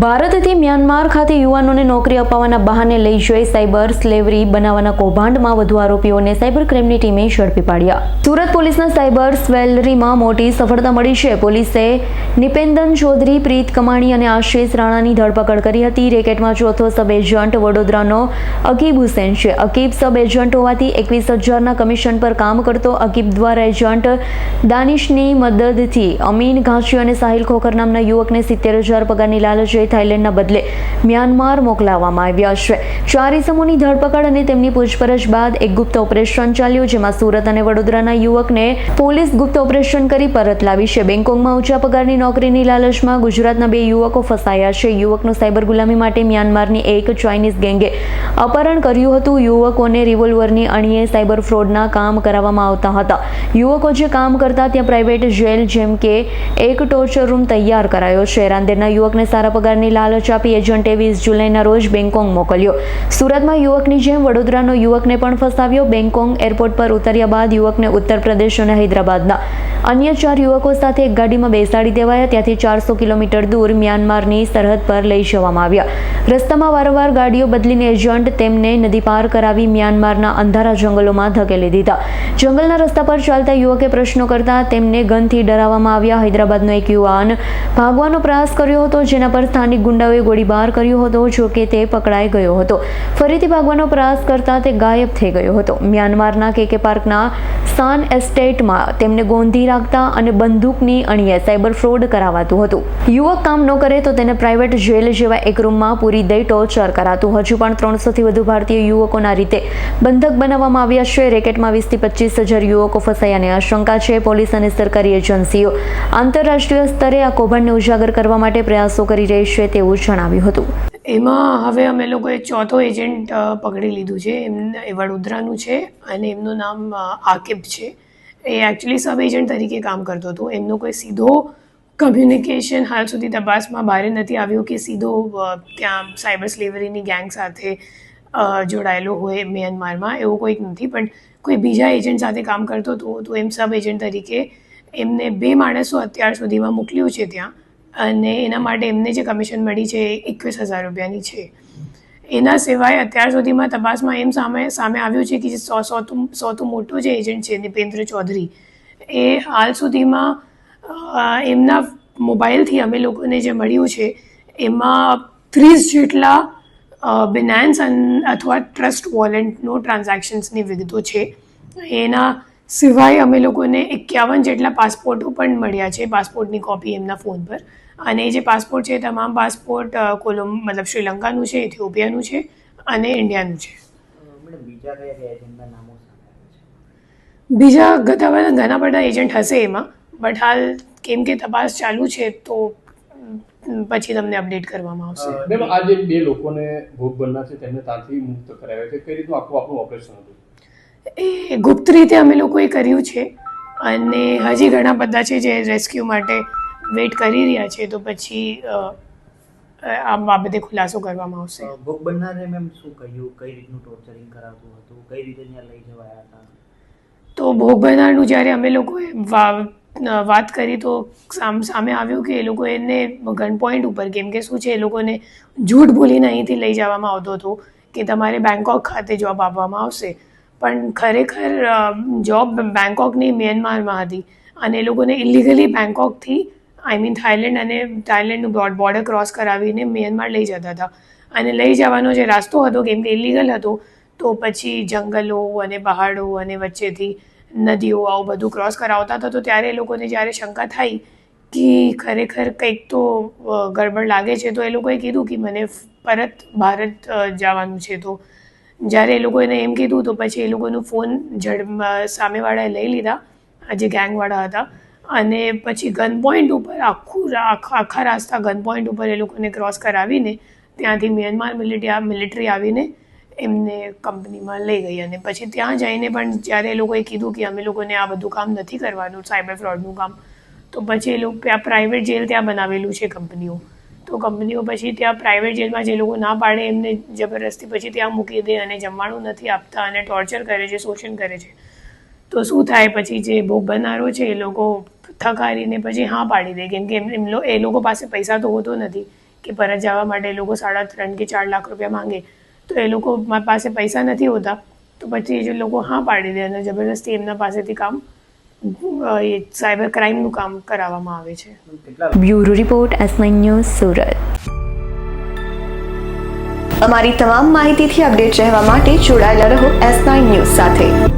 ભારતથી મ્યાનમાર ખાતે યુવાનોને નોકરી અપાવવાના બહાને લઈ જઈ સાયબર સ્લેવરી બનાવવાના કૌભાંડમાં વધુ આરોપીઓને સાયબર ક્રાઇમની ટીમે ઝડપી પાડ્યા. સુરત પોલીસના સાયબર સ્વેલરીમાં મોટી સફળતા મળી છે. પોલીસે નિપેન્દન ચૌધરી, પ્રીત કમાણી અને આશિષ રાણાની ધરપકડ કરી હતી. રેકેટમાં ચોથો સબ એજન્ટ વડોદરાનો અકીબ હુસેન છે. અકીબ સબ એજન્ટ હોવાથી એકવીસ હજારના કમિશન પર કામ કરતો અકીબ દ્વારા એજન્ટ દાનિશની મદદથી અમીન ઘાંચી અને સાહિલ ખોખર નામના યુવકને સિત્તેર હજાર પગારની લાલચે થાઇલેન્ડના બદલે મ્યાનમાર મોકલાવવામાં આવ્યા છે. ચાર ઇસમોની ધરપકડ અને તેમની પૂછપરછ બાદ એક ગુપ્ત ઓપરેશન ચાલ્યું, જેમાં સુરત અને વડોદરાના યુવકને પોલીસ ગુપ્ત ઓપરેશન કરી પરત લાવી છે. બેંકોકમાં ઊંચા પગારની નોકરીની લાલચમાં ગુજરાતના બે યુવકો ફસાયા છે. યુવકનું સાયબર ગુલામી માટે મ્યાનમારની એક ચાઇનીઝ ગેંગે અપહરણ કર્યું હતું. યુવકોને રિવોલ્વરની અણીએ સાયબર ફ્રોડના કામ કરાવવામાં આવતા હતા. યુવકો જે કામ કરતા ત્યાં પ્રાઇવેટ જેલ જેમ કે એક ટોર્ચર રૂમ તૈયાર કરાયો છે. રાંદેરના યુવકને સારા પગારની લાલચ આપી એજન્ટે વીસ જુલાઈના રોજ બેંગકોંગ મોકલ્યો. સુરતમાં યુવકની જેમ વડોદરાનો યુવકને પણ ફસાવ્યો. બેંગકોંગ એરપોર્ટ પર ઉતર્યા બાદ યુવકને ઉત્તર પ્રદેશ અને હૈદરાબાદના અન્ય ચાર યુવકો સાથે એક ગાડીમાં બેસાડી દેવાયા. ત્યાંથી ચારસો કિલોમીટર દૂર મ્યાનમારની સરહદ પર લઈ જવામાં આવ્યા. રસ્તામાં વારંવાર ગાડીઓ બદલીને એજન્ટ તેમને નદી પાર કરાવી મ્યાનમારના અંધારા જંગલોમાં ધકેલી દીધા. જંગલના રસ્તા પર ચાલતા યુવકે પ્રશ્નો કરતા તેમને ગનથી ડરાવવામાં આવ્યા. હૈદરાબાદનો એક યુવાન ભાગવાનો પ્રયાસ કર્યો હતો, જેના પર સ્થાનિક ગુંડાઓએ ગોળીબાર કર્યો હતો, જો કે તે પકડાઈ ગયો હતો. ફરીથી ભાગવાનો પ્રયાસ કરતા તે ગાયબ થઈ ગયો હતો. મ્યાનમારના કેકે પાર્કના સાન એસ્ટેટમાં તેમને ગોંધી રાખતા અને બંદૂકની અણીએ સાયબર ફ્રોડ કરાવાતું હતું. યુવક કામ ન કરે તો તેને પ્રાઇવેટ જેલ જેવા એક રૂમમાં પૂરી દઈ ટોર્ચર કરાતું. હજુ પણ ત્રણસોથી વધુ ભારતીય યુવકોના રીતે બંધક બનાવવામાં આવ્યા છે. રેકેટમાં વીસથી પચીસ હજાર યુવકો ફસાયાની આશંકા છે. પોલીસ અને સરકારી એજન્સીઓ આંતરરાષ્ટ્રીય સ્તરે આ કૌભાંડને ઉજાગર કરવા માટે પ્રયાસો કરી રહી છે તેવું જણાવ્યું હતું. એમાં હવે અમે લોકોએ ચોથો એજન્ટ પકડી લીધું છે. એમ એ વડોદરાનું છે અને એમનું નામ આકિબ છે. એ એકચ્યુઅલી સબ એજન્ટ તરીકે કામ કરતો હતો. એમનો કોઈ સીધો કમ્યુનિકેશન હાલ સુધી તપાસમાં બહાર નથી આવ્યો કે સીધો ત્યાં સાયબર સ્લેવરીની ગેંગ સાથે જોડાયેલો હોય મ્યાનમારમાં એવું કોઈક નથી. પણ કોઈ બીજા એજન્ટ સાથે કામ કરતો હતો તો એમ સબ એજન્ટ તરીકે એમને બે માણસો અત્યાર સુધીમાં મોકલ્યું છે ત્યાં. અને એના માટે એમને જે કમિશન મળી છે એ એકવીસ હજાર રૂપિયાની છે. એના સિવાય અત્યાર સુધીમાં તપાસમાં એમ સામે સામે આવ્યું છે કે જે સો સૌથી સૌથી મોટું જે એજન્ટ છે નિપેન્દ્ર ચૌધરી, એ હાલ સુધીમાં એમના મોબાઈલથી અમે લોકોને જે મળ્યું છે, એમાં ત્રીસ જેટલા બિનાન્સ અથવા ટ્રસ્ટ વોલેન્ટનો ટ્રાન્ઝેક્શન્સની વિગતો છે. એના સિવાય અમે લોકોને એકાવન જેટલા પાસપોર્ટો પણ મળ્યા છે પાસપોર્ટની કોપી એમના ફોન પર. અને એ જે પાસપોર્ટ છે તમામ પાસપોર્ટ કોલમ મતલબ શ્રીલંકાનું છે ઇથિયોપિયાનું છે અને ઇન્ડિયાનું છે. બીજા કયા કયા એજન્ટના નામો સામે આવે છે? બીજા ઘણા બધા ઘણા બધા એજન્ટ હશે એમાં બટ હાલ કેમ કે તપાસ ચાલુ છે તો પછી તમને અપડેટ કરવામાં આવશે. મેમ આ જે બે લોકોને ભોગ બનના છે તેમને ત્યાંથી મુક્ત કરાવ્યા છે. કઈ રીતનું આખું આપણું ઓપરેશન હતું? એ ગુપ્ત રીતે અમે લોકોએ કર્યું છે અને હજી ઘણા બધા છે જે રેસ્ક્યુ માટે વેઇટ કરી રહ્યા છે તો પછી આ બાબતે ખુલાસો કરવામાં આવશે. ભોગ બનનારે મેમ શું કહ્યું? કઈ રીતનું ટોર્ચરિંગ કરાવતું હતું? કઈ રીતે ત્યાં લઈ જવાયા હતા? તો ભોગ બનનારનું જ્યારે અમે લોકોએ વાત કરી તો સામ સામે આવ્યું કે એ લોકો એને ગન પોઈન્ટ ઉપર કેમ કે શું છે એ લોકોને જૂઠ બોલીને અહીંથી લઈ જવામાં આવતો હતો કે તમારે બેંકોક ખાતે જોબ આપવામાં આવશે. પણ ખરેખર જોબ બેંકોકની મ્યાનમારમાં હતી. અને એ લોકોને ઇલીગલી બેંકોકથી આઈ મીન થાઇલેન્ડ અને થાઇલેન્ડનું બ્રોડ, બોર્ડર ક્રોસ કરાવીને મ્યાનમાર લઈ જતા હતા. અને લઈ જવાનો જે રસ્તો હતો, કેમ કે ઇલીગલ હતો, તો પછી જંગલો અને પહાડો અને વચ્ચેથી નદીઓ આવું બધું ક્રોસ કરાવતા હતા, તો ત્યારે એ લોકોને જ્યારે શંકા થઈ કે ખરેખર કંઈક તો ગડબડ લાગે છે, તો એ લોકોએ કીધું કે મને પરત ભારત જવાનું છે. તો જ્યારે એ લોકોએ એમ કીધું, તો પછી એ લોકોનો ફોન ઝડ સામેવાળાએ લઈ લીધા જે ગેંગવાળા હતા. અને પછી ગન પોઈન્ટ ઉપર આખું આખા આખા રાસ્તા ગન પોઈન્ટ ઉપર એ લોકોને ક્રોસ કરાવીને ત્યાંથી મ્યાનમાર મિલિટરી મિલિટરી આવીને એમને કંપનીમાં લઈ ગઈ અને પછી ત્યાં જઈને પણ જ્યારે એ લોકોએ કીધું કે અમે લોકોને આ બધું કામ નથી કરવાનું સાયબર ફ્રોડનું કામ, તો પછી એ લોકો ત્યાં પ્રાઇવેટ જેલ ત્યાં બનાવેલું છે કંપનીઓ તો કંપનીઓ પછી ત્યાં પ્રાઇવેટ જેલમાં જે લોકો ના પાડે એમને જબરદસ્તી પછી ત્યાં મૂકી દે અને જમવાનું નથી આપતા અને ટોર્ચર કરે છે, શોષણ કરે છે. તો શું થાય પછી જે ભોગ બનનારો છે એ લોકો થકારીને પછી હા પાડી દે. કેમ કે એમ એ લોકો પાસે પૈસા તો હોતો નથી કે પરત જવા માટે એ લોકો સાડા ત્રણ કે ચાર લાખ રૂપિયા માંગે. તો એ લોકો પાસે પૈસા નથી હોતા. તો પછી જે લોકો હા પાડી દે અને જબરદસ્તી એમના પાસેથી કામ એ સાયબર ક્રાઇમનું કામ કરાવવામાં આવે છે. Bureau report S news, Surat. અમારી તમામ માહિતીથી અપડેટ રહેવા માટે જોડાયેલા રહો એસ નાઇન ન્યૂઝ સાથે.